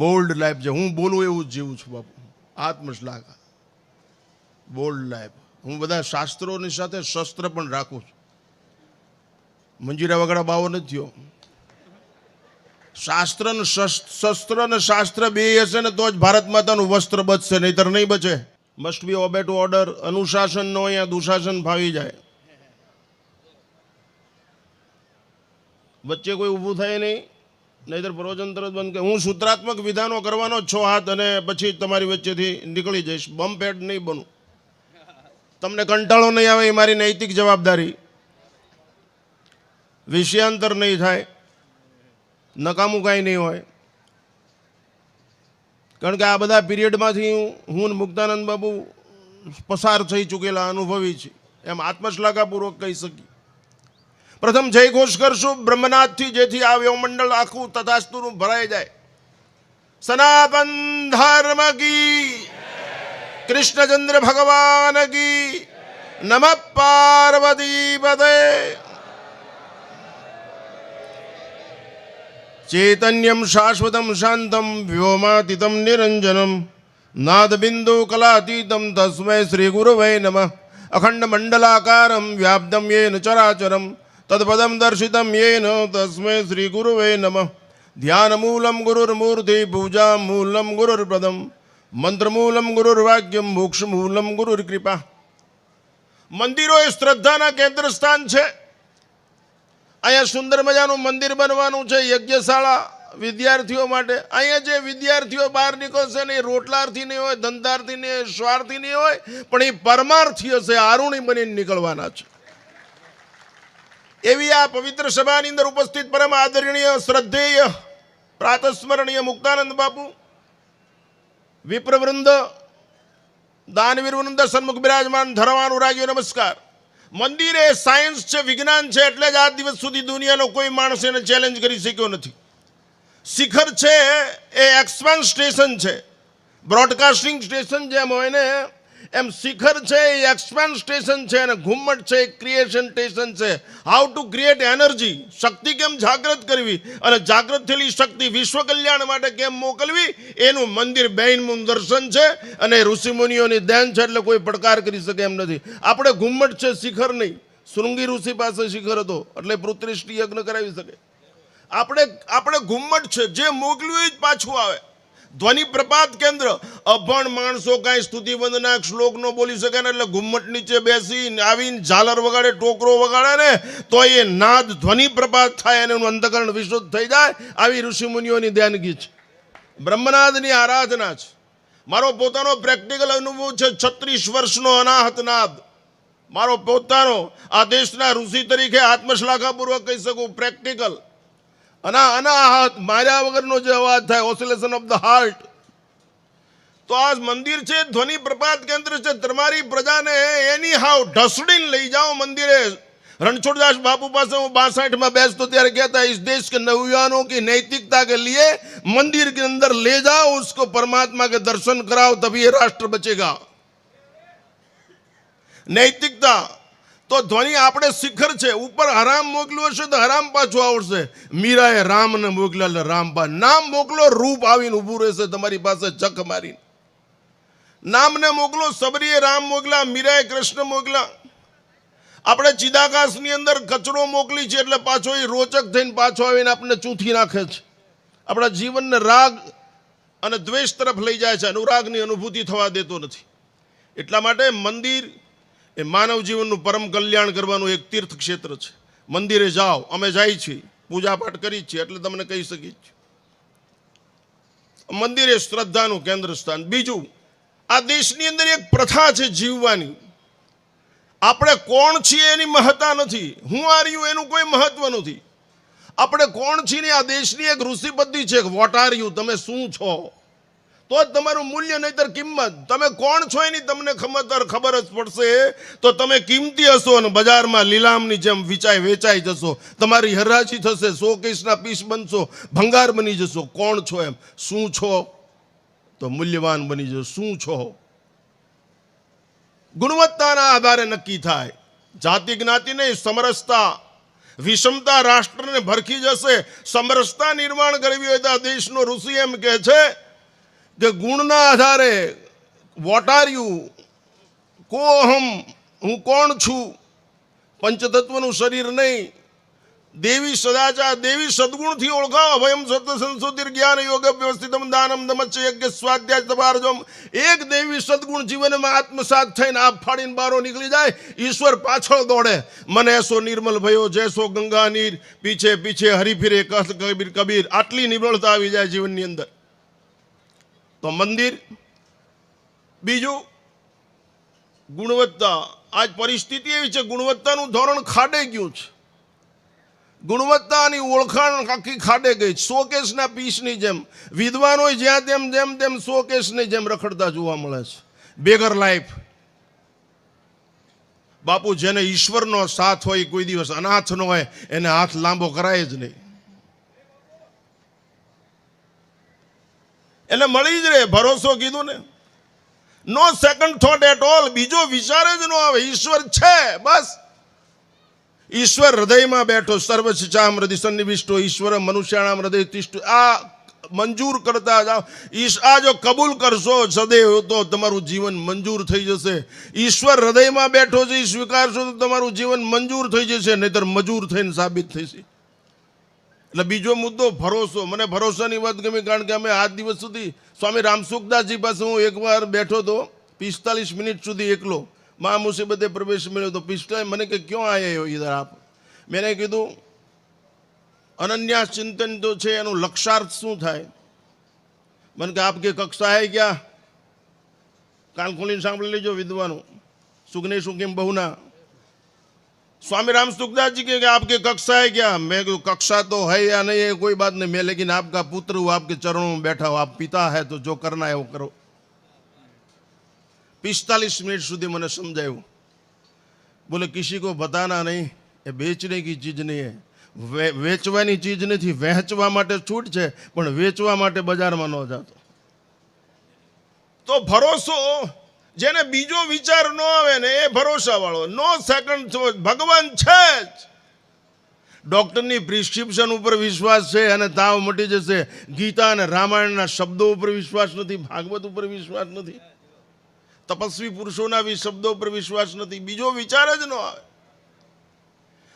Bold life છે. હું બોલું એવું જ જીવું છું બાપુ. આત્મશ્લાઘા. Bold life. હું બધા શાસ્ત્રોની સાથે શસ્ત્ર પણ રાખું છું. મંજીરા વગડા બાવો નથી થયો. શાસ્ત્ર ને શસ્ત્ર ને શાસ્ત્ર બે હશે ને તો જ ભારત માતાનું વસ્ત્ર બચશે, નહીતર નહીં બચે. Must be obey to order અનુશાસન નો અહીંયા દુશાસન ફાવી જાય. વચ્ચે કોઈ ઊભું થાય નહીં. નહીતર પ્રવચન તરત બંધ કે હું સૂત્રાત્મક વિધાનો કરવાનો જ છો હાથ અને પછી તમારી વચ્ચેથી નીકળી જઈશ. બમ્પેડ નહીં બનું. તમને કંટાળો નહીં આવે એ મારી નૈતિક જવાબદારી. વિષયાંતર નહીં થાય. નકામું કાંઈ નહીં હોય. કારણ કે આ બધા પિરિયડમાંથી હું મુક્તાનંદ બાબુ પસાર થઈ ચૂકેલા અનુભવી છે. એમ આત્મશ્લાઘાપૂર્વક કહી શકી પ્રથમ જય ઘોષ કરશું. બ્રહ્મનાથથી જેથી આ વ્યવમંડળ આખું તથાસ્તુનું ભરાઈ જાય. સનાતન ધર્મ કી. કૃષ્ણચંદ્ર ભગવાન કી. નમ પાર્વતી પદે. ચૈતન્યમ શાશ્વતમ શાંતમ વ્યોમાતીતમ નિરંજનમ. નાદબિંદુ કલાતીતમ તસ્મૈ શ્રી ગુરુવૈ નમઃ. અખંડ મંડલાકારમ વ્યાપ્તમ યેન ચરાચરમ. તદપદમ દર્શિતમ યેન તસ્મે શ્રી ગુરુવૈ નમઃ ધ્યાનમૂલમ ગુરુર્મૂર્તિ પૂજા મૂલમ ગુરુર્પદમ મંત્રમૂલમ ગુરુર્વાક્યમ મોક્ષમૂલમ ગુરુર્કૃપા મંદિરો એ શ્રદ્ધાના કેન્દ્ર સ્થાન છે અહીંયા સુંદર મજાનું મંદિર બનવાનું છે, યજ્ઞશાળા વિદ્યાર્થીઓ માટે। અહીંયા જે વિદ્યાર્થીઓ બહાર નીકળશે ને એ રોટલાર્થી નહીં હોય, ધંધાર્થી નહીં હોય સ્વાર્થી નહીં હોય, પણ એ પરમાર્થી હશે આરુણી બનીને નીકળવાના છે। એવી આ પવિત્ર સભાની અંદર ઉપસ્થિત પરમ આદરણીય, શ્રદ્ધેય, પ્રાતસ્મરણીય મુક્તાનંદ બાપુ, વિપ્રવૃંદ દાનવીર વૃંદ સન્મુખ બિરાજમાન ધરવાનું રાગ્યો નમસ્કાર. મંદિર એ સાયન્સ છે, વિજ્ઞાન છે, એટલે જ આ દિવસ સુધી દુનિયાનો કોઈ માણસ એને ચેલેન્જ કરી શક્યો નથી. શિખર છે, એ એક્સપાન્સ સ્ટેશન છે. બ્રોડકાસ્ટિંગ સ્ટેશન જેમ હોય ને એમ શિખર છે, એ એક્સપાન્સ સ્ટેશન છે અને ઘુમ્મટ છે, એ ક્રિએશન સ્ટેશન છે. હાઉ ટુ ક્રિએટ એનર્જી શક્તિ કેમ જાગૃત કરવી? અને જાગૃત થયેલી શક્તિ વિશ્વ કલ્યાણ માટે કેમ મોકલવી? એનું મંદિર બેનમૂન દર્શન છે અને ઋષિમુનિઓની દેન છે એટલે કોઈ પડકાર કરી શકે એમ નથી. આપણે ઘુમ્મટ છે, શિખર નહીં. શૃંગી ઋષિ પાસે શિખર હતો, એટલે પૃથ્વીષ્ટિ યજ્ઞ કરાવી શકે. આપણે આપણે ઘુમ્મટ છે, જે મોકલ્યું એ જ પાછું આવે. ધ્વનિ પ્રપાત કેન્દ્ર. અભણ માણસો કાંઈ સ્તુતિ વંદના શ્લોક નો બોલી શકે ને એટલે ઘુમ્મટ નીચે બેસી આવીને ઝાલર વગાડે, ટોકરો વગાડે ને, તો એ નાદ ધ્વનિ પ્રપાત થાય અને એનું અંતકરણ વિશુદ્ધ થઈ જાય. આવી ઋષિમુનિઓની ધ્યાનગી છે. બ્રહ્મનાદની આરાધના છે. મારો પોતાનો પ્રેક્ટિકલ અનુભવ છે છત્રીસ વર્ષનો અનાહત નાદ. મારો પોતાનો, આ દેશના ઋષિ તરીકે આત્મશ્લાઘાપૂર્વક કહી શકું, પ્રેક્ટિકલ. અના અનાહત માર્યા વગરનો જે અવાજ થાય ઓસિલેશન ઓફ ધ હાર્ટ તો આ મંદિર છે ધ્વનિ પ્રપાત કેન્દ્ર છે તમારી પ્રજાને એની હાવ ઢસડીને લઈ જાઓ મંદિરે रणछोड़दास बापू पास હું बासठ में बैठतो ત્યારે कहता इस देश के नौजवानों की नैतिकता के लिए मंदिर के अंदर ले जाओ उसको परमात्मा के दर्शन कराओ तभी ये राष्ट्र बचेगा નૈતિકતા તો ધ્વનિ આપણે શિખર છે. ઉપર હરામ મોકલ્યું હશે તો હરામ પાછું આવશે. મીરાએ રામને મોકલ્યા એટલે રામબા નામ મોકલો, રૂપ આવીને ઊભું રહેશે તમારી પાસે ચક મારીને. નામને મોકલો, સબરીએ રામ મોકલા મીરાએ કૃષ્ણ મોકલા આપણે ચિદાકાશની અંદર કચરો મોકલી છે એટલે પાછો એ રોચક થઈને પાછો આવીને આપણને ચૂંથી નાખે છે. આપણા જીવનને રાગ અને દ્વેષ તરફ લઈ જાય છે. અનુરાગની અનુભૂતિ થવા દેતો નથી. એટલા માટે મંદિર એ માનવ જીવનનું પરમ કલ્યાણ કરવાનું એક તીર્થ ક્ષેત્ર છે. મંદિરે જાઓ, અમે જાય છીએ, પૂજાપાઠ કરી છીએ, એટલે તમને કહી શકીએ છીએ. મંદિર શ્રદ્ધાનું કેન્દ્ર સ્થાન બીજું, આ દેશની અંદર એક પ્રથા છે જીવવાની. આપણે કોણ છીએ એની મહત્તા નથી. હું આર્યું એનું કોઈ મહત્વ નથી. આપણે કોણ છીએ આ દેશની એક ઋષિ પદ્ધતિ છે વોટ આર યુ તમે શું છો? તો જ તમારું મૂલ્ય નહીતર કિંમત. તમે કોણ છો એની તમને ખબર ખબર જ પડશે. તો તમે કિંમતી હશો અને બજારમાં લીલામની જેમ વિચાય વેચાઈ જશો. તમારી હરાજી થશે સો કેસના પીસ બનશો, ભંગાર બની જશો. કોણ છો એમ? શું છો? તો મૂલ્યવાન બની જશો. શું છો? ગુણવત્તાના આધારે નક્કી થાય. જાતિ જ્ઞાતિ નહીં, સમરસતા. વિષમતા રાષ્ટ્રને ભરખી જશે. સમરસતા નિર્માણ કરવી હોય તો આ દેશનો ઋષિ એમ કહે છે કે ગુણના આધારે વોટ આર યુ કો અહમ હું કોણ છું? પંચતત્વનું શરીર નહીં. દેવી સદાચાર, દેવી સદગુણથી ઓળખાવો ભયમ સત્ય સંશોધિર જ્ઞાન યોગ વ્યવસ્થિતમ દાનમ દમચ્ચ યજ્ઞ સ્વાધ્યાય તપારજમ એક દેવી સદગુણ જીવનમાં આત્મસાત થઈને આપ ફાડીને બારો નીકળી જાય, ઈશ્વર પાછળ દોડે. મને એસો નિર્મલ ભયો જૈસો ગંગા નીર. પીછે પીછે હરી ફિરે કબીર કબીર. આટલી નિર્મળતા આવી જાય જીવનની અંદર. તો મંદિર. બીજું, ગુણવત્તા. આજ પરિસ્થિતિ એવી છે, ગુણવત્તાનું ધોરણ ખાડે ગયું છે. ગુણવત્તાની ઓળખાણ આખી ખાડે ગઈ શોકેશના પીસની જેમ વિદ્વાનો જ્યાં તેમ, જેમ, તેમ શોકેશની જેમ રખડતા જોવા મળે છે. Beggar life. બાપુ, જેને ઈશ્વરનો સાથ હોય, કોઈ દિવસ અનાથનો હોય, એને હાથ લાંબો કરાય જ નહીં. એટલે મળી જ રહે, ભરોસો કીધું ને. No second thought at all બીજો વિચાર જ ન આવે. ઈશ્વર છે, બસ. ઈશ્વર હૃદયમાં બેઠો, સર્વ ચામ હૃદય સન્નિવિષ્ટો, ઈશ્વર મનુષ્યાણામ હૃદય તિષ્ઠ. આ મંજૂર કરતા જાઓ આ જો કબૂલ કરશો, સદૈવ તો તમારું જીવન મંજૂર થઈ જશે. ઈશ્વર હૃદયમાં બેઠો છે સ્વીકારશો તો તમારું જીવન મંજૂર થઈ જશે, નહીતર મજૂર થઈને સાબિત થશે એટલે બીજો મુદ્દો ભરોસો. મને ભરોસાની વાત ગમી કારણ કે અમે આજ દિવસ સુધી સ્વામી રામસુખદાસજી પાસે હું એકવાર બેઠો હતો, પિસ્તાલીસ મિનિટ સુધી એકલો. મા મુસીબતે પ્રવેશ મળ્યો તો પિસ્તાલીસ, મને કે ક્યાં આવ્યા ઇધર આપ? મેં કીધું અનન્યાસ ચિંતન તો છે, એનું લક્ષાર્થ શું થાય? મને કે, આપ કે કક્ષા હે ક્યાં? કાન ખોલીને સાંભળી લેજો વિદ્વાનો. સુખને સુખીમ બહુના. स्वामी राम सुखदास जी के कि आपकी कक्षा है क्या मैं कहूँ कक्षा तो है या नहीं है कोई बात नहीं मैं लेकिन आपका पुत्र हूँ आपके चरणों में बैठा हूँ आप पिता है तो जो करना है वो करो पिस्तालीस मिनट સુધી મને સમજાયું બોલે કિસી કો બતાના નહીં એ બેચને કી ચીજ નહીં હે વે- વેચવાની ચીજ નથી વહેંચવા માટે છૂટ છે પણ વેચવા માટે બજારમાં ન જાતો તો ભરોસો જેને બીજો વિચાર ન આવે ને એ ભરોસાવાળો. નો સેકન્ડ ભગવાન છે જ. ડોક્ટરની પ્રિસ્ક્રિપ્શન ઉપર વિશ્વાસ છે અને તાવ મટી જશે. ગીતા અને રામાયણના શબ્દો ઉપર વિશ્વાસ નથી. ભાગવત ઉપર વિશ્વાસ નથી. તપસ્વી પુરુષોના શબ્દો ઉપર વિશ્વાસ નથી. બીજો વિચાર જ ન આવે.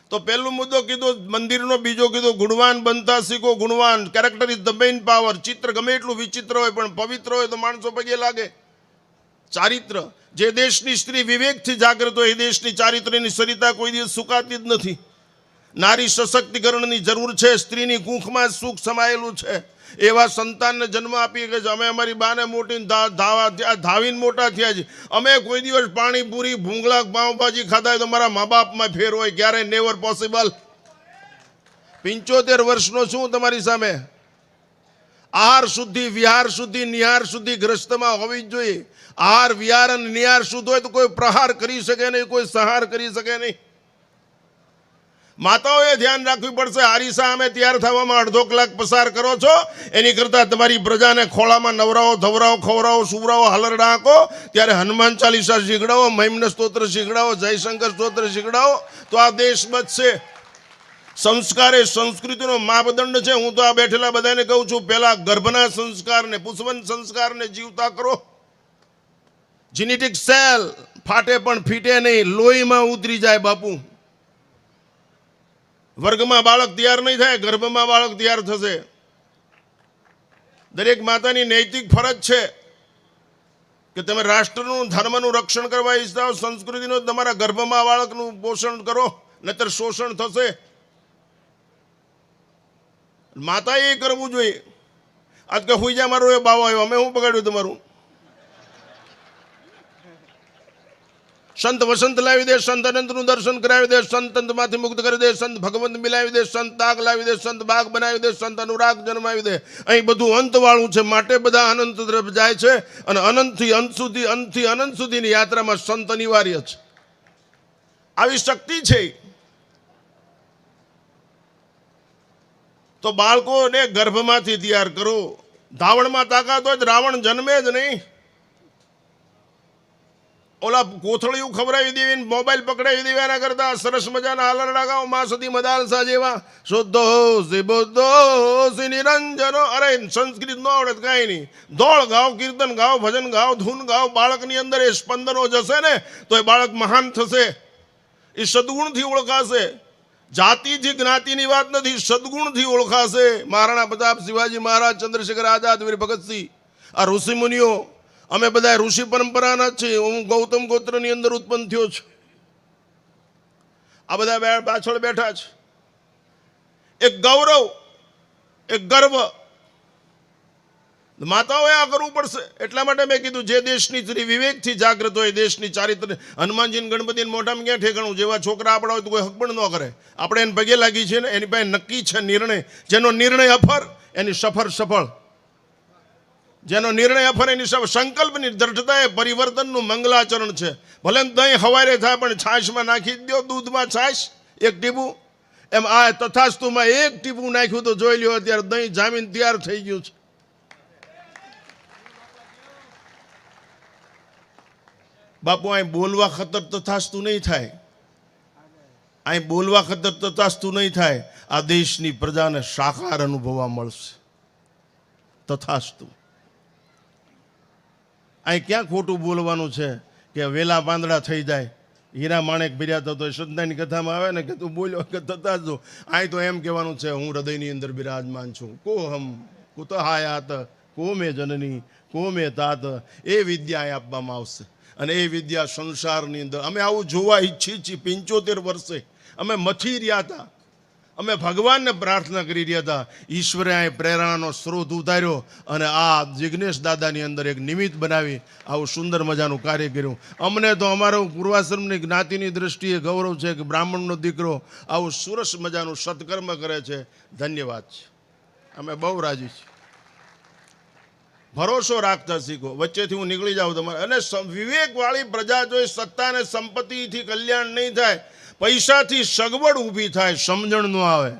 તો પહેલો મુદ્દો કીધો, મંદિરનો બીજો કીધો, ગુણવાન બનતા શીખો, ગુણવાન. Character is the main power ચિત્ર ગમે એટલું વિચિત્ર હોય, પણ પવિત્ર હોય તો માણસો પગે લાગે. ચારિત્ર. જે દેશની સ્ત્રી વિવેકથી જાગૃત હોય એ દેશની ચારિત્ર્યની સરિતા કોઈ દિવસ સુકાતી જ નથી. નારી સશક્તિકરણની જરૂર છે, સ્ત્રીની કૂંખમાં સુખ સમાયેલું છે. એવા સંતાનને જન્મ આપી કે અમે અમારી બાને મોટી ધાવીને મોટા થયા છે અમે કોઈ દિવસ પાણીપુરી ભૂંગળા, પાઉંભાજી ખાધા હોય તો મારા મા બાપમાં ફેર હોય, ક્યારેય નેવર પોસિબલ પંચોતેર વર્ષનો છું તમારી સામે. આહાર શુદ્ધિ, વિહાર શુદ્ધિ, નિહાર શુદ્ધિ ગ્રસ્તમાં હોવી જ જોઈએ. આર વિહાર અને નિહાર શુદ્ધ હોય તો કોઈ પ્રહાર કરી શકે નહીં, કોઈ સહાર કરી શકે નહીં. માતાઓએ ધ્યાન રાખવી પડશે, હારી સામે તૈયાર થવામાં અડધો કલાક પસાર કરો છો. એની કરતાં તમારી પ્રજાને ખોળામાં નવરાવો ધવરાવો ખવરાવો સુવરાવો હલરડા હાંકો. ત્યારે હનુમાન ચાલીસા શીખડાવો, મહિમ્ન સ્તોત્ર શીખડાવો, જયશંકર સ્તોત્ર શીખડાવો. તો આ દેશ બચશે. સંસ્કાર એ સંસ્કૃતિનો માપદંડ છે. હું તો આ બેઠેલા બધાને કહું છું પહેલા ગર્ભના સંસ્કારને, પુષ્પન સંસ્કારને જીવતા કરો. જીનેટિક સેલ ફાટે પણ ફીટે નહીં, લોહીમાં ઉતરી જાય બાપુ. વર્ગમાં બાળક તૈયાર નહીં થાય, ગર્ભમાં બાળક તૈયાર થશે. દરેક માતાની નૈતિક ફરજ છે કે તમે રાષ્ટ્રનું, ધર્મનું રક્ષણ કરવા ઈચ્છતા હો, સંસ્કૃતિનું, તમારા ગર્ભમાં બાળકનું પોષણ કરો, નહીતર શોષણ થશે. માતાએ એ કરવું જોઈએ. આજ કે હુઈ જા, મારો એ બાવ આવ્યો. અમે શું બગાડ્યું તમારું? સંત વસંત લાવી દે, સંત અનંતનું દર્શન કરાવી દે, સંત અંતમાંથી મુક્ત કરી દે, સંત ભગવંત મિલાવી દે, સંત તાગ લાવી દે, સંત બાગ બનાવી દે, સંત અનુરાગ જન્માવી દે. અહીં બધું અંતવાળું છે. માટે બધા અનંત તરફ જાય છે અને અનંતથી અંત સુધી, અંતથી અનંત સુધીની યાત્રામાં સંત અનિવાર્ય છે. આવી શક્તિ છે. તો બાળકોને ગર્ભમાંથી તૈયાર કરો. ધાવણમાં તાકાત હોય રાવણ જન્મે જ નહીં. ઓલા કોથળિયું ખવડાવી દેવી મોબાઈલ પકડાવી દેવા એના કરતા સરસ મજાના આલરડા ગાઓ માં સતી મદાલસા જેવા. શુદ્ધો સિબુદ્ધો સી નિરંજનો. અરે સંસ્કૃત ન આવડે કાંઈ નહીં. દોળ ગાઓ કીર્તન ગાઓ ભજન ગાઓ ધૂન ગાઓ બાળકની અંદર એ સ્પંદનો જશે ને, તો એ બાળક મહાન થશે. એ સદગુણથી ઓળખાશે. જાતિથી જ્ઞાતિની વાત નથી, સદગુણથી ઓળખાશે મહારાણા પ્રતાપ શિવાજી મહારાજ, ચંદ્રશેખર આઝાદ, વીર ભગતસિંહ આ ઋષિ મુનિઓ, અમે બધા ઋષિ પરંપરાના છીએ, હું ગૌતમ ગોત્રની અંદર ઉત્પન્ન થયો છું. આ બધા પાછળ બેઠા છે. એક ગૌરવ, એક ગર્વ માતાઓએ આ કરવું પડશે. એટલા માટે મેં કીધું, જે દેશની સ્ત્રી વિવેકથી જાગૃત હોય દેશની ચારિત્ર હનુમાનજીને ગણપતિને મોઢામાં ક્યાં ઠેકાણું? જેવા છોકરા આપણા હોય તો કોઈ હક પણ ન કરે. આપણે એને પગે લાગી છે ને, એની પાસે નક્કી છે નિર્ણય. જેનો નિર્ણય અફર, એની સફર સફળ. જેનો નિર્ણય અફર, એની સંકલ્પની દ્રઢતા એ પરિવર્તનનું મંગલાચરણ છે. ભલે દહીં હવારે થાય, પણ છાશમાં નાખી દો, દૂધમાં છાશ, એક ટીપું. એમ આ તથાસ્તુમાં એક ટીપું નાખ્યું તો જોઈ લ્યો, અત્યારે દહીં જામીન તૈયાર થઈ ગયું છે. બાપુ અહીં બોલવા ખતર તો થાસતું નહીં થાય. અહીં બોલવા ખતર તો થાસતું નહીં થાય. આ દેશની પ્રજાને સાકાર અનુભવવા મળશે. તથાસ્તુ અહીં ક્યાં ખોટું બોલવાનું છે કે વેલા પાંદડા થઈ જાય. હીરા માણેક ભર્યા થતો શ્રદ્ધાની કથામાં આવે ને કે તું બોલ્યો કે થતા જો અહીં તો એમ કહેવાનું છે, હું હૃદયની અંદર બિરાજમાન છું. કો હમ કુત હાયાત કો મેં જનની કો મેં તાત. એ વિદ્યા આપવામાં આવશે. અને એ વિદ્યા સંસારની અંદર. અમે આવું જોવા ઈચ્છી છીએ પંચોતેર વર્ષે. અમે મથી રહ્યા હતા. અમે ભગવાનને પ્રાર્થના કરી રહ્યા હતા. ઈશ્વરે આ પ્રેરણાનો સ્ત્રોત ઉતાર્યો અને આ જિજ્ઞેશ દાદાની અંદર એક નિમિત્ત બનાવી આવું સુંદર મજાનું કાર્ય કર્યું. અમને તો અમારો પૂર્વાશ્રમની જ્ઞાતિની દ્રષ્ટિએ ગૌરવ છે કે બ્રાહ્મણનો દીકરો આવું સુરસ મજાનું સત્કર્મ કરે છે. ધન્યવાદ છે. અમે બહુ રાજી છીએ. ભરોસો રાખતા શીખો. વચ્ચેથી હું નીકળી જાઉં તમારે. અને વિવેકવાળી પ્રજા જો એ સત્તા અને સંપત્તિથી કલ્યાણ નહીં થાય, પૈસાથી સગવડ ઊભી થાય, સમજણ ન આવે.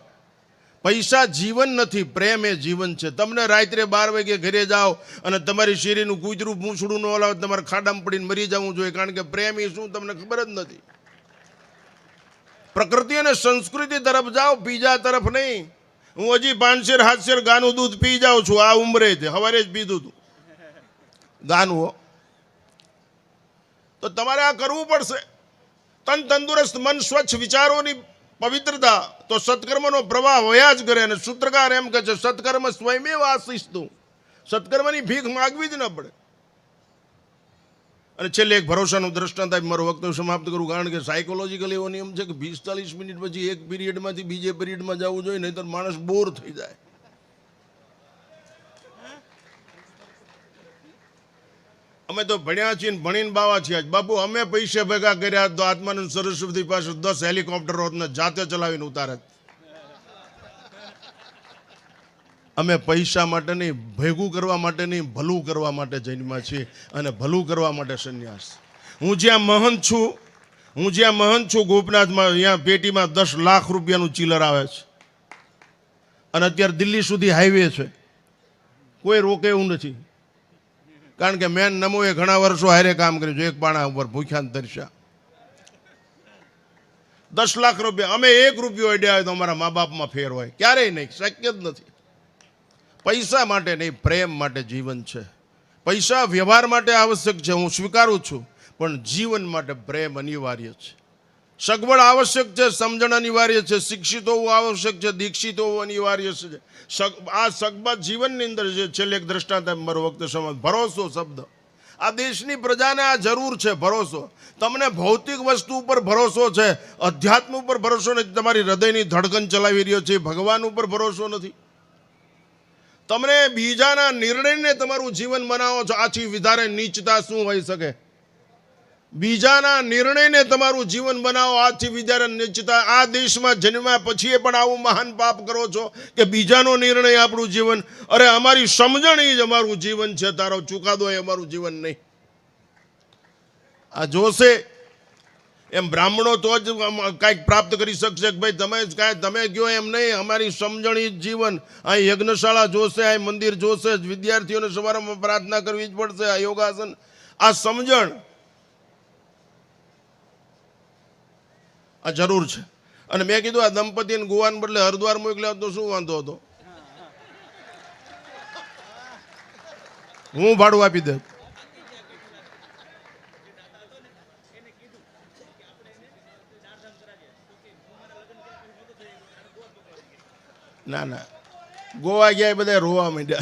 પૈસા જીવન નથી, પ્રેમ એ જીવન છે. તમને રાત્રે બાર વાગે ઘરે જાઓ અને તમારી શેરીનું કૂતરું પૂંછડું ન હલાવે, તમારે ખાડામાં પડીને મરી જવું જોઈએ, કારણ કે પ્રેમ એ શું તમને ખબર જ નથી. પ્રકૃતિ અને સંસ્કૃતિ તરફ જાઓ, બીજા તરફ નહીં. હું હજી પાંચસેર હાથસેર ગાનું દૂધ પી જાઉં છું, આ ઉંમરે જ. સવારે જ પીધું હતું ગાનું, હો. તો તમારે આ કરવું પડશે. તન તંદુરસ્ત મન સ્વચ્છ વિચારોની પવિત્રતા તો સત્કર્મનો પ્રવાહ વયા જ કરે અને સૂત્રકાર એમ કહે છે, સત્કર્મ સ્વયમેવ આશિષતું સત્કર્મની ભીખ માગવી જ ન પડે. અને છેલ્લે એક ભરોસાનું દ્રષ્ટાંત આપી મારું વક્તવ્ય સમાપ્ત કરું, કારણ કે સાયકોલોજીકલ એવો નિયમ છે કે પિસ્તાલીસ મિનિટ પછી એક પીરિયડમાંથી બીજે પીરિયડમાં જવું જોઈએ નહીં તો માણસ બોર થઈ જાય. અમે તો ભણ્યા છીએ ભણીને બાવા છીએ બાપુ, અમે પૈસે ભેગા કર્યા તો આત્માનંદ સરસ્વતી પાસે દસ હેલિકોપ્ટર જાતે ચલાવીને ઉતારે અમે પૈસા માટે નહીં ભેગું કરવા માટે નહીં ભલું કરવા માટે જન્મા છીએ અને ભલું કરવા માટે સંન્યાસ. હું જ્યાં મહંત છું, હું જ્યાં મહંત છું, ગોપનાથમાં અહીંયા પેટીમાં દસ લાખ રૂપિયાનું ચીલર આવે છે. અને અત્યારે દિલ્હી સુધી હાઈવે છે. કોઈ રોકે એવું નથી. કારણ કે મેન નમોએ ઘણા વર્ષો હારે કામ કર્યું છે, એક પાણા ઉપર ભૂખ્યાન તરસ્યા. દસ લાખ રૂપિયા, અમે એક રૂપિયો અડ્યા હોય તો અમારા મા બાપમાં ફેર હોય. ક્યારેય નહીં, શક્ય જ નથી. પૈસા માટે નહીં, પ્રેમ માટે જીવન છે. પૈસા વ્યવહાર માટે આવશ્યક છે, હું સ્વીકારું છું, પણ જીવન માટે પ્રેમ અનિવાર્ય છે. સગવડ આવશ્યક છે, સમજણ અનિવાર્ય છે, શિક્ષિત હોવું આવશ્યક છે, દીક્ષિત હોવું અનિવાર્ય છે. આ સગબત જીવનની અંદર જે છેલ્લે એક દ્રષ્ટાંત મારો વખત સમજ, ભરોસો શબ્દ. આ દેશની પ્રજાને આ જરૂર છે, ભરોસો. તમને ભૌતિક વસ્તુ ઉપર ભરોસો છે, અધ્યાત્મ ઉપર ભરોસો નથી, તમારી હૃદયની ધડકન ચલાવી રહ્યો છે, ભગવાન ઉપર ભરોસો નથી. તમને બીજાના નિર્ણયને તમારું જીવન બનાવો છો. આથી વધારે નીચતા શું હોઈ શકે? બીજાના નિર્ણયને તમારું જીવન બનાવો, આથી વિચારે નીચતા. આ દેશમાં જન્મ્યા પછી પણ આવું મહાન પાપ કરો છો કે બીજાનો નિર્ણય આપણું જીવન? અરે, અમારી સમજણ એ જ અમારું જીવન છે. તારો ચુકાદો એ અમારું જીવન નહીં. આ જોશે એમ બ્રાહ્મણો તો જ કાંઈક પ્રાપ્ત કરી શકશે કે ભાઈ તમે જ કાંઈ, તમે ગયો એમ નહીં, અમારી સમજણી જીવન. આ યજ્ઞશાળા જોશે, આ મંદિર જોશે, જ વિદ્યાર્થીઓને સવારમાં પ્રાર્થના કરવી જ પડશે, આ યોગાસન. આ સમજણ આ જરૂર છે. અને મેં કીધું આ દંપતીને ગુવાન બદલે હરિદ્વાર મોકલ્યા તો શું વાંધો હતો? હું ભાડું આપી દઉં. ના ના. ગોવા ગયા એ બધા રોવા માંડ્યા.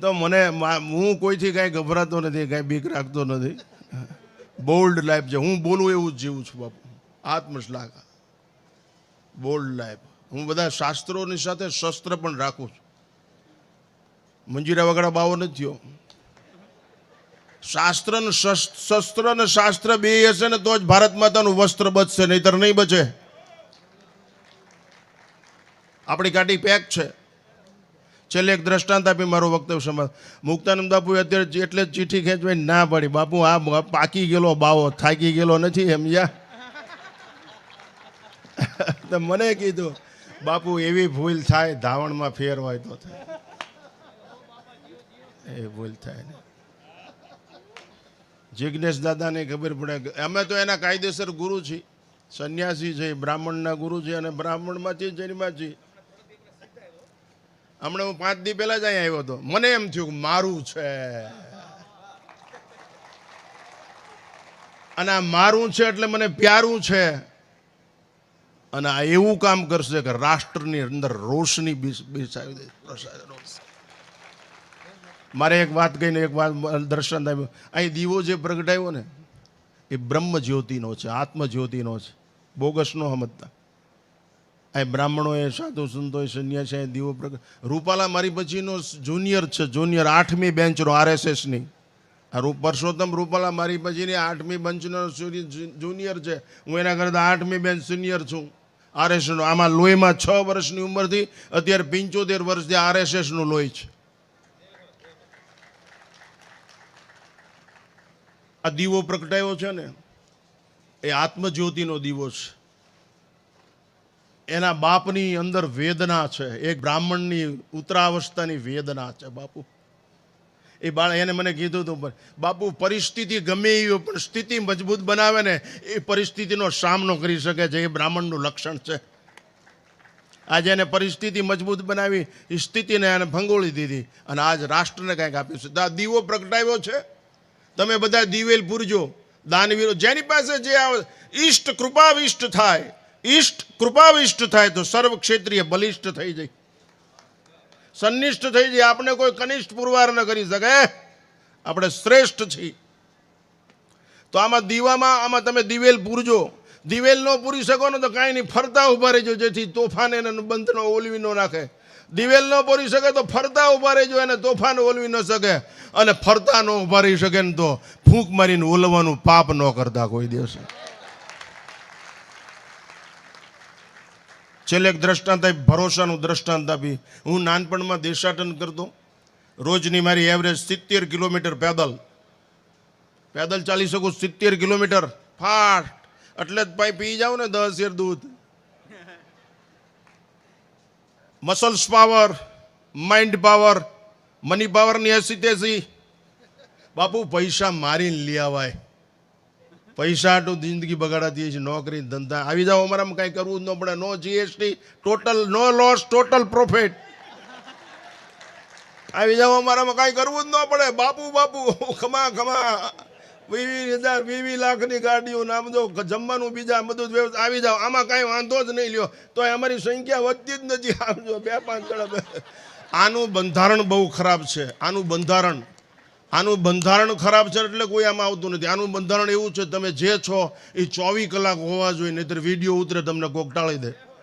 તો મને હું કોઈથી કાંઈ ગભરાતો નથી, કાંઈ બીક રાખતો નથી. બોલ્ડ લાઈફ છે. હું બોલું એવું જ જીવું છું બાપુ. આત્મશ્લાઘા. બોલ્ડ લાઈફ હું બધા શાસ્ત્રોની સાથે શસ્ત્ર પણ રાખું છું. મંજીરા વગડા બાવો નથી થયો. શાસ્ત્ર શસ્ત્ર ને શાસ્ત્ર બે હશે ને તો જ ભારત માતાનું વસ્ત્ર બચશે, નહીતર નહીં બચે. આપણી ગાડી પેક છે. છેલ્લે એક દ્રષ્ટાંત આપી મારો વક્તવ્ય સમાજ મુક્તાનંદ બાપુ અત્યારે એટલે ચીઠી ખેંચવાય ના પડી. બાપુ, આ પાકી ગયેલો બાવો, થાકી ગયેલો નથી સમજ્યા તો મને કીધું, બાપુ, એવી ભૂલ થાય, ધાવણમાં ફેર હોય તો થાય. એ ભૂલ થાય ને. જિજ્ઞેશ દાદાને ખબર પડે કે અમે તો એના કાયદેસર ગુરુ છીએ. સંન્યાસી છે, બ્રાહ્મણના ગુરુ છે અને બ્રાહ્મણમાંથી જન્મમાં છીએ. હમણાં હું પાંચ દી પહેલા જ અહીંયા આવ્યો હતો. મને એમ થયું મારું છે. અને આ મારું છે એટલે મને પ્યારું છે. અને આ એવું કામ કરશે કે રાષ્ટ્રની અંદર રોશની બીસ- બેસાડી દે, પ્રસાદ રોશની. મારે એક વાત કહીને એક વાત દર્શન થાય. અહીં દીવો જે પ્રગટાયો ને, એ બ્રહ્મ જ્યોતિનો છે આત્મ જ્યોતિનો છે બોગસનો સમજતા. અહીં બ્રાહ્મણોએ, સાધુ સંતોએ સંન્યાસી દીવો પ્રગટ રૂપાલા મારી પછીનો જુનિયર છે, જુનિયર આઠમી બેન્ચનો આરએસએસની. આ રૂપ, પરસોત્તમ રૂપાલા મારી પછીની આઠમી બેન્ચનો જુનિયર છે. હું એના કરતાં આઠમી બેન્ચ સિનિયર છું. આરએસએસનો, આમાં લોહીમાં છ વર્ષની ઉંમરથી અત્યારે પંચોતેર વર્ષથી આરએસએસનું લોહી છે. આ દીવો પ્રગટાયો છે ને, એ આત્મજ્યોતિનો દીવો છે. એના બાપની અંદર વેદના છે એક બ્રાહ્મણની ઉત્તરાવસ્થાની વેદના છે, બાપુ. એ બાળ એને મને કીધું હતું પણ બાપુ, પરિસ્થિતિ ગમે એવી પણ સ્થિતિ મજબૂત બનાવે ને, એ પરિસ્થિતિનો સામનો કરી શકે છે, એ બ્રાહ્મણનું લક્ષણ છે. આજે એને પરિસ્થિતિ મજબૂત બનાવી સ્થિતિને એને ભંગોળી દીધી, અને આજ રાષ્ટ્રને કંઈક આપ્યું છે. આ દીવો પ્રગટાવ્યો છે તમે બધા દિવેલ પૂરજો, દાનવીરો, જેની પાસે જે આવે ઈષ્ટ કૃપાવિષ્ટ થાય, ઈષ્ટ કૃપાવિષ્ટ થાય, તો સર્વ ક્ષેત્રીય બલિષ્ઠ થઈ જાય. સન્નિષ્ઠ થઈ જાય. આપણે કોઈ કનિષ્ઠ પુરવાર ન કરી શકે. આપણે શ્રેષ્ઠ છીએ. તો આમાં દીવામાં આમાં તમે દિવેલ પૂરજો. દિવેલ ન પૂરી શકો ને તો કાંઈ નહીં. ફરતા ઊભા રહેજો, જેથી તોફાન એને બંધનો ઓલવી ન નાખે. દિવેલ ન પોરી શકે તો ફરતા ઊભા રહેજો, એને તોફાન ઓલવી ન શકે. અને ફરતા ન ઊભા રહી શકે ને તો ફૂંક મારીને ઓલવાનું પાપ ન કરતા કોઈ દિવસે. છેલ્લે એક દ્રષ્ટાંત આપી, ભરોસાનું દ્રષ્ટાંત આપી. હું નાનપણમાં દેશાટન કરતો. રોજની મારી એવરેજ સિત્તેર કિલોમીટર પેદલ. પેદલ ચાલી શકું સિત્તેર કિલોમીટર. ફાટ. એટલે જ ભાઈ પી જાવ ને દસ એર દૂધ. Muscles power mind power money પાવરની એસી તેસી. બાપુ, પૈસા મારીને લઈ આવાય. પૈસા આટલું જિંદગી બગાડાતી છે, નોકરી, ધંધા. આવી જાઓ, અમારામાં કાંઈ કરવું જ ન પડે. No GST total no loss total profit આવી જાઓ, અમારામાં કાંઈ કરવું જ ન પડે. બાપુ બાપુ, ખમા ખમા. વીસ હજાર, વીસ લાખની ગાડીઓ નામ દો જમવાનું, બીજા બધું વ્યવસ્થા આવી જાઓ. આમાં કાંઈ વાંધો જ નહીં લ્યો. તો અમારી સંખ્યા વધતી જ નથી. આવજો બે પાંચ જણા આનું બંધારણ બહુ ખરાબ છે. આનું બંધારણ. આનું બંધારણ ખરાબ છે એટલે કોઈ આમાં આવતું નથી. આનું બંધારણ એવું છે, તમે જે છો, એ ચોવીસ કલાક હોવા જોઈએ, નહીતર વીડિયો ઉતરે, તમને કોકટાળી દે.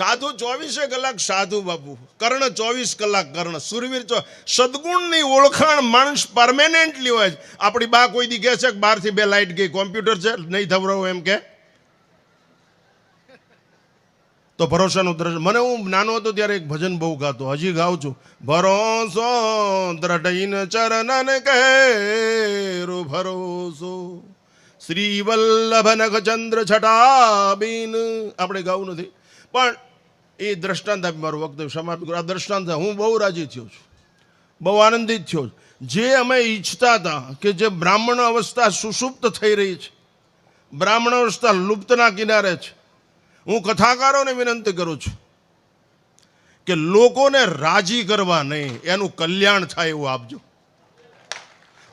સાધુ ચોવીસે કલાક સાધુ બાપુ, કર્ણ ચોવીસ કલાક કર્ણ, સુરવીર ચો સદગુણની ઓળખાણ માણસ પરમેનન્ટલી હોય છે આપણી બા કોઈ દી કહે છે કે બહારથી બે લાઇટ ગઈ, કોમ્પ્યુટર છે, નહીં થવરો એમ કે. તો ભરોસાનું દ્રશ્ય મને હું નાનો હતો ત્યારે એક ભજન બહુ ગાતો. હજી ગાઉં છું. ભરોસો દ્રઢઈન ચરણન કહેરો ભરોસો. શ્રી વલ્લભ નખચંદ્ર છટાબીન. આપણે ગાવું નથી. પણ એ દ્રષ્ટાંત આપી મારું વક્તવ્ય. સમાપ્ત કરું આ દ્રષ્ટાંત હું બહુ રાજી થયો છું. બહુ આનંદિત થયો છું. જે અમે ઈચ્છતા હતા કે જે બ્રાહ્મણ અવસ્થા સુષુપ્ત થઈ રહી છે, બ્રાહ્મણ અવસ્થા લુપ્તના કિનારે છે, હું કથાકારોને વિનંતી કરું છું કે લોકોને રાજી કરવા નહીં, એનું કલ્યાણ થાય એવું આપજો.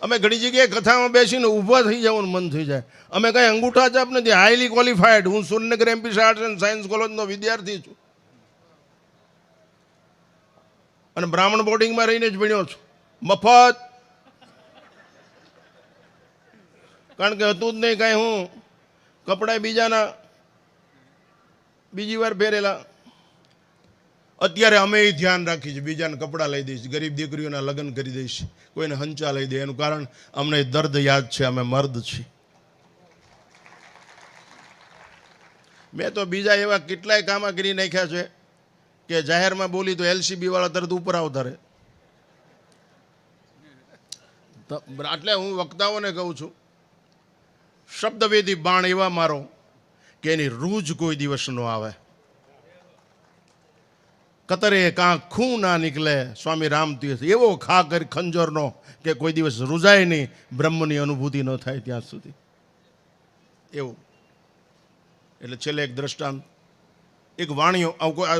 અમે ઘણી જગ્યાએ કથામાં બેસીને ઊભા થઈ જવાનું મન થઈ જાય. અમે કાંઈ અંગૂઠા ચાપ નથી. હાઈલી ક્વોલિફાઈડ હું Surendranagar MP arts and science કોલેજનો વિદ્યાર્થી છું. અને બ્રાહ્મણ બોર્ડિંગમાં રહીને જ ભણ્યો છું. મફત. કારણ કે હતું જ નહીં કાંઈ હું. કપડાં બીજાના. બીજી વાર પહેરેલા. અત્યારે અમે એ ધ્યાન રાખી છે બીજાને કપડાં લઈ દઈશ, ગરીબ દીકરીઓના લગ્ન કરી દઈશ, કોઈને હંચા લઈ દે. એનું કારણ અમને દર્દ યાદ છે, અમે મર્દ છીએ. મેં તો બીજા એવા કેટલાય કામા કરી નાખ્યા છે. કે જાહેરમાં બોલી તો એલસીબી વાળા તરત ઉપર આવતા રહે. એટલે હું વક્તાઓને કહું છું, શબ્દવેદી બાણ એવા મારો કે એની રૂજ કોઈ દિવસ ન આવે. કતરે કાં ખૂ ના નીકળે, સ્વામી રામતીર્થ એવો ખા કરી ખંજરનો કે કોઈ દિવસ રૂજાય નહીં, બ્રહ્મની અનુભૂતિ ન થાય ત્યાં સુધી. એવું. એટલે છેલ્લે એક દ્રષ્ટાંત. એક વાણિયો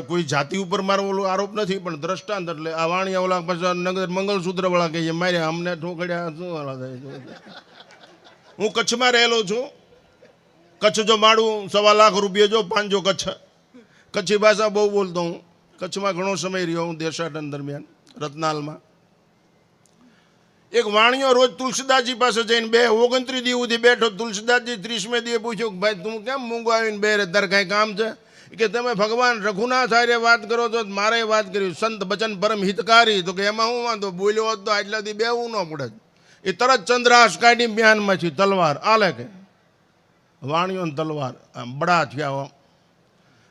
કોઈ જાતિ ઉપર મારો ઓલો આરોપ નથી, પણ દ્રષ્ટાંત એટલે આ વાણિયા ઓલા પછી નગર મંગલસૂત્ર વાળા કહીએ મારે અમને ઠોકડ્યા શું વાળા થાય હું કચ્છમાં રહેલો છું. કચ્છ જો માડું સવા લાખ રૂપિયા જો પાંચો કચ્છ. કચ્છી ભાષા બહુ બોલતો હું. કચ્છમાં ઘણો સમય રહ્યો હું દેશાટન દરમિયાન, રત્નાલમાં. એક વાણિયો રોજ તુલસીદાસજી પાસે જઈને બે, ઓગણત્રીસ દી સુધી બેઠો, તુલસીદાસજી ત્રીસમે દીએ પૂછ્યું કે, ભાઈ, તું કેમ મૂંગો આવીને બે તારે કાંઈ કામ છે? કે તમે ભગવાન રઘુનાથ આર્ય વાત કરો છો તો મારે વાત કરી. સંત બચન પરમ હિતકારી. તો કે એમાં હું વાંધો? બોલ્યો હોત તો આટલાથી બેવું ન પડે. એ તરત ચંદ્રાસ કાઢી બ્યાનમાંથી તલવાર. આલે કે? વાણિયો તલવાર. આમ બડા થયા.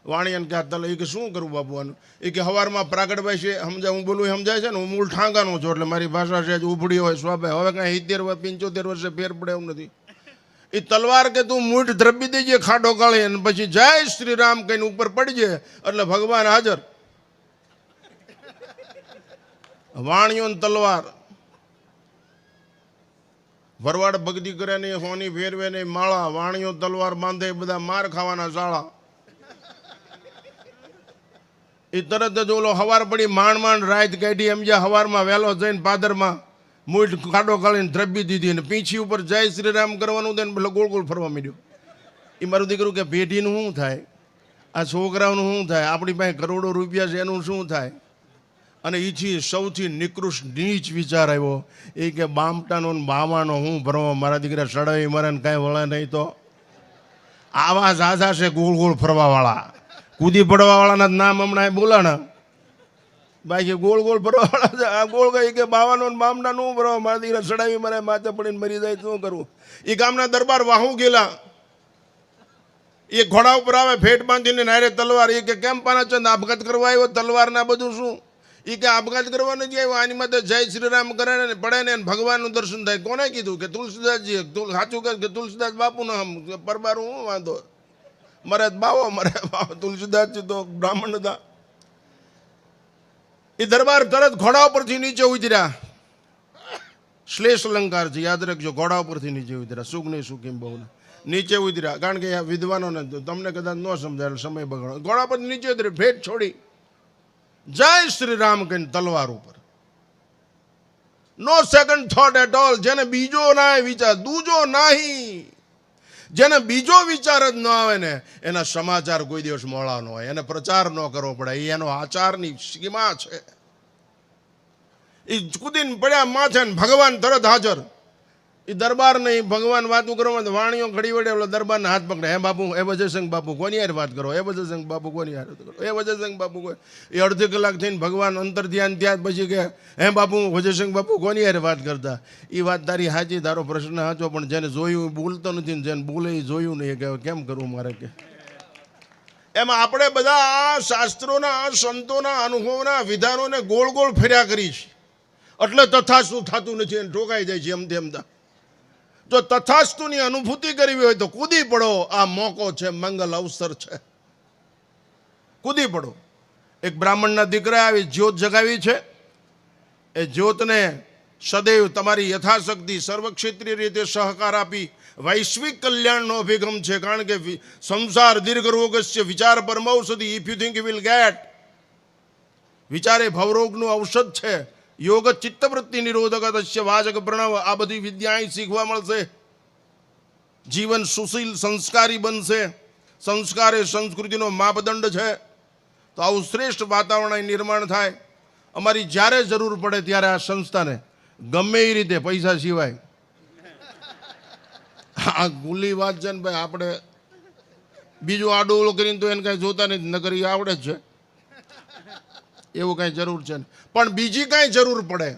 વાણિયાને કે તલ એ કે શું કરું બાપુ આનું એ કે હવારમાં પ્રાગટભાઈ છે, સમજાય? હું બોલું સમજાય છે ને? હું મૂળ ઠાંગાનો છું, એટલે મારી ભાષા છે જ ઉભડી હોય સ્વાભાવિક. હવે કાંઈ સિત્તેર વર્ષ પંચોતેર વર્ષે ફેર પડે એવું નથી. એ તલવાર કે તું મૂઠ ધ્રબી દેજે ખાડો કાળી અને પછી જય શ્રી રામ કહીને ઉપર પડજે એટલે ભગવાન હાજર. વાણિયો ને તલવાર. ભરવાડ ભક્તિ કરે નહીં હોની ફેરવે નહીં માળા વાણીઓ તલવાર બાંધે બધા માર ખાવાના શાળા એ તરત જ ઓલો હવાર પડી, માંડ માંડ રાત કાઢી, એમ જે હવારમાં વહેલો જઈને પાદરમાં મૂઠ ખાડો કાઢીને ધ્રબી દીધી અને પીંછી ઉપર જય શ્રી રામ કરવાનું તેને એટલે ગોળ ગોળ ફરવા માંડ્યો. એ મારું દીકરું કે પેઢીનું શું થાય? આ છોકરાઓનું શું થાય? આપણી પાસે કરોડો રૂપિયા છે, એનું શું થાય? અને એથી સૌથી નિકૃષ્ટ નીચ વિચાર આવ્યો. એ કે, બામટાનો ને બાવાનો હું ભરવા? મારા દીકરા સડાવી મારે કાંઈ વળે નહીં તો? આવા ઝાઝા છે ગોળ ગોળ ફરવાવાળા. કૂદી પડવાવાળાના જ નામ હમણાં બોલાણા. બાકી ગોળ ગોળ ફરવાવાળા છે. આ ગોળ ગઈ કે બાવાનો મામના નું ભરવા. મારા દીકરા ચડાવી મારે માથે પડીને મરી જાય, શું કરવું એ ગામના દરબાર વાહુ ગયેલા. એ ઘોડા ઉપર આવે, ફેટ બાંધીને નારે તલવાર. એ કે, કેમ પાના ચંદ આપઘાત કરવા આવ્યો? તલવાર ના બધું શું? એ કે, આપઘાત કરવા નથી આવ્યો. આની માટે જય શ્રી રામ કરે ને પડે ને ભગવાનનું દર્શન થાય. કોને કીધું કે તુલસીદાસજી તુલ- સાચું કે, તુલસીદાસ બાપુનો આમ પરબારું હું વાંધો? મરે બાવો મરે બાવો. તુલસીદાસજી તો બ્રાહ્મણ હતા. એ દરબાર તરત ઘોડા ઉપરથી નીચે ઉતર્યા. શ્લેષ અલંકાર છે યાદ રાખજો ઘોડા ઉપરથી નીચે ઉતર્યા. સુખ નહીં, સુખ એમ બહુ નીચે ઉતર્યા. કારણ કે આ વિદ્વાનોને તમને કદાચ ન સમજાયેલો સમય બગાડો. ઘોડા પર નીચે ઉતરી ભેટ છોડી. જય શ્રી રામ કહીને તલવાર ઉપર. No second thought at all જેને બીજો ના વિચાર, દૂજો નહીં. જેને બીજો વિચાર જ ન આવે ને, એના સમાચાર કોઈ દિવસ મોળા હોય. એને પ્રચાર ન કરવો પડે. એ એનો આચારની સીમા છે. એ કુદીન પડ્યા માથે ભગવાન તરત હાજર. એ દરબાર નહીં, ભગવાન વાતું કરો તો વાણીઓ ઘડી વડે ઓલો દરબારને હાથ પકડે. હે બાપુ એ વજયસંગ બાપુ, કોની યાર વાત કરો? એ વજયસંગ બાપુ, કોની યાર કરો? એ વજયસંગ બાપુ, કોઈ? એ અડધી કલાક થઈને ભગવાન અંતર ધ્યાન ત્યાર પછી કે, હે બાપુ વજયસંગ બાપુ, કોની યાર વાત કરતા? એ વાત તારી સાચી, તારો પ્રશ્ન સાચો, પણ જેને જોયું બોલતો નથી જેને બોલે એ જોયું નહીં. કે કેમ કરવું મારે કે? એમાં આપણે બધા આ શાસ્ત્રોના આ સંતોના, અનુભવના, વિધાનોને ગોળ ગોળ ફેર્યા કરી છે એટલે શું થતું નથી અને ઠોકાઈ જાય છે એમ તેમ તા. જો તથાસ્તુની અનુભૂતિ કરવી હોય તો કૂદી પડો. આ મોકો છે, મંગલ અવસર છે. કૂદી પડો. એક બ્રાહ્મણના દીકરા આવી જ્યોત જગાવી છે. એ જ્યોતને સદૈવ તમારી યથાશક્તિ, સર્વક્ષેત્રીય રીતે સહકાર આપી વૈશ્વિક કલ્યાણનો અભિગમ છે. કારણ કે સંસાર દીર્ઘ રોગસ્ય વિચાર પરમૌષધિ if you think you will get વિચારે ભવરોગનું ઔષધ છે. યોગ ચિત્તવૃત્તિ નિરોધક દશ્ય વાચક પ્રણવ, આ બધી વિદ્યા શીખવા મળશે. જીવન સુશીલ સંસ્કારી બનશે. સંસ્કાર એ સંસ્કૃતિનો માપદંડ છે. તો આવું શ્રેષ્ઠ વાતાવરણ નિર્માણ થાય. અમારી જ્યારે જરૂર પડે ત્યારે આ સંસ્થાને, ગમે એ રીતે પૈસા સિવાય. આ ગુલી વાત છે ને ભાઈ, આપણે બીજું આડું ઓલું કરીને તો એને કાંઈ જોતા નથી નગરી આવડે જ છે. એવું કાંઈ જરૂર છે ને. પણ બીજી કાંઈ જરૂર પડે.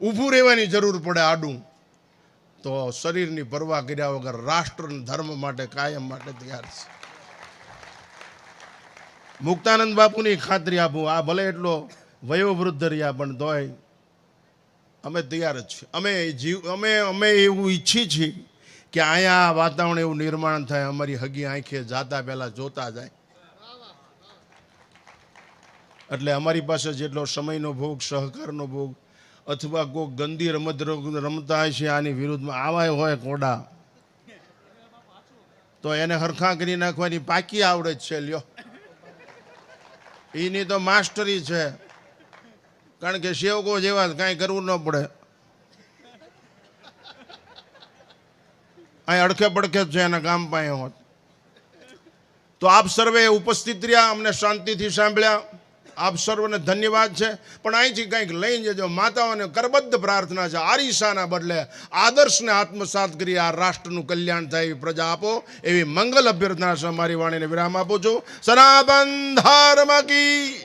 ઊભું રહેવાની જરૂર પડે આડું. તો શરીરની પરવા કર્યા વગર રાષ્ટ્ર ધર્મ માટે કાયમ માટે તૈયાર છે. મુક્તાનંદ બાપુની ખાતરી આપું, આ ભલે એટલો વયોવૃદ્ધ રહ્યા, પણ તોય અમે તૈયાર જ છીએ. અમે જીવ, અમે અમે એવું ઈચ્છી છીએ કે અહીંયા વાતાવરણ એવું નિર્માણ થાય, અમારી હગી આંખે જાતા પહેલાં જોતા જાય. એટલે અમારી પાસે જેટલો સમયનો ભોગ, સહકારનો ભોગ, અથવા કોઈ ગંદી રમત રમતા હોય છે આની વિરુદ્ધમાં આવાય હોય કોડા, તો એને હરખા કરી નાખવાની પાકી આવડે જ છે, લ્યો. એની તો માસ્ટરી છે. કારણ કે સેવકો જેવા કાંઈ કરવું ન પડે. અહીં અડખે પડખે છે એના કામ પાસે હોત. તો આપ સર્વે ઉપસ્થિત રહ્યા, અમને શાંતિથી સાંભળ્યા. આપ સર્વને ધન્યવાદ છે. પણ અહીંથી કંઈક લઈને જજો. માતાઓને કરબદ્ધ પ્રાર્થના છે. આરીસાના બદલે આદર્શને આત્મસાત કરી આ રાષ્ટ્રનું કલ્યાણ થાય એવી પ્રજા આપો. એવી મંગલ અભ્યર્થના છે. મારી વાણીને વિરામ આપું છું. સનાતન ધર્મ કી